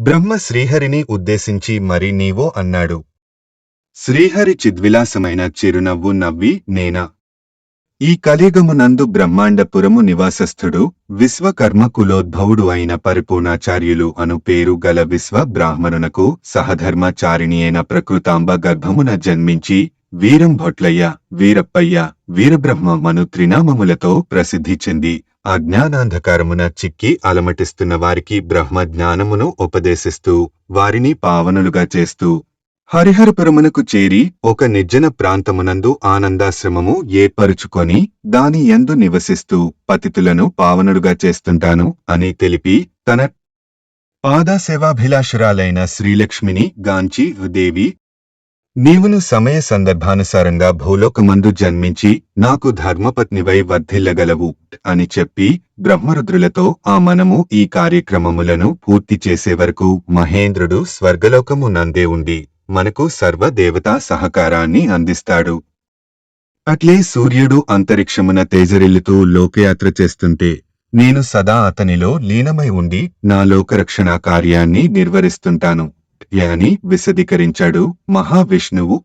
బ్రహ్మ శ్రీహరిని ఉద్దేశించి మరి నీవో అన్నాడు. శ్రీహరి చిద్విలాసమైన చిరునవ్వు నవ్వి నేనా? ఈ కలియుగమునందు బ్రహ్మాండపురము నివాసస్థుడు విశ్వకర్మ కులోద్భవుడు అయిన పరిపూర్ణాచార్యులు అను పేరు గల విశ్వ బ్రాహ్మణునకు సహధర్మచారిణి అయిన ప్రకృతాంబ గర్భమున జన్మించి వీరం భొట్లయ్య వీరప్పయ్య వీరబ్రహ్మ మను త్రినామములతో ప్రసిద్ధి చెంది అజ్ఞానాంధకారమున చిక్కి అలమటిస్తున్న వారికి బ్రహ్మ జ్ఞానమును ఉపదేశిస్తూ వారిని పావనులుగా చేస్తూ హరిహరపురమునకు చేరి ఒక నిర్జన ప్రాంతమునందు ఆనందాశ్రమము ఏర్పరుచుకొని దాని యందు నివసిస్తూ పతితులను పావనులుగా చేస్తుంటాను అని తెలిపి తన పాదసేవాభిలాషురాలైన శ్రీలక్ష్మిని గాంచి దేవి నీవును సమయ సందర్భానుసారంగా భూలోకమందు జన్మించి నాకు ధర్మపత్నివై వర్ధిల్లగలవు అని చెప్పి బ్రహ్మరుద్రులతో ఆ మనము ఈ కార్యక్రమములను పూర్తి చేసే వరకు మహేంద్రుడు స్వర్గలోకము నందే ఉండి మనకు సర్వదేవతా సహకారాన్ని అందిస్తాడు. అట్లే సూర్యుడు అంతరిక్షమున తేజరిల్లుతూ లోకయాత్ర చేస్తుంటే నేను సదా అతనిలో లీనమై ఉండి నా లోకరక్షణ కార్యాన్ని నిర్వరిస్తుంటాను అని విశదీకరించాడు మహావిష్ణువు.